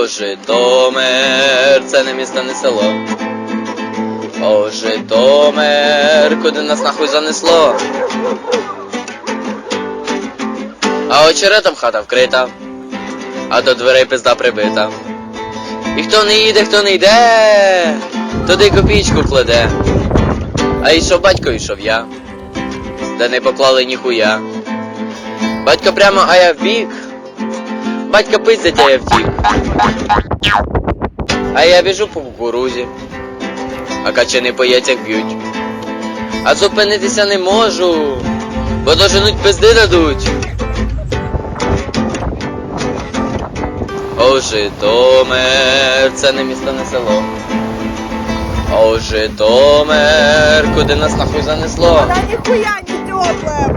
О, Житомир, це не місто, не село. О, Житомир, куди нас нахуй занесло. А очеретом хата вкрита, а до дверей пизда прибита. І хто не їде, хто не йде, туди копійку кладе. А йшов батько, йшов я, де не поклали ніхуя. Батько прямо, а я вбік. Батько пиздить, а я втік. А я біжу по кукурузі, а качани по яйцях б'ють. А зупинитися не можу, бо доженуть пизди дадуть. О, Житомир, це не місто, не село. О, Житомир, куди нас нахуй занесло? Да нихуя не теплая, блядь.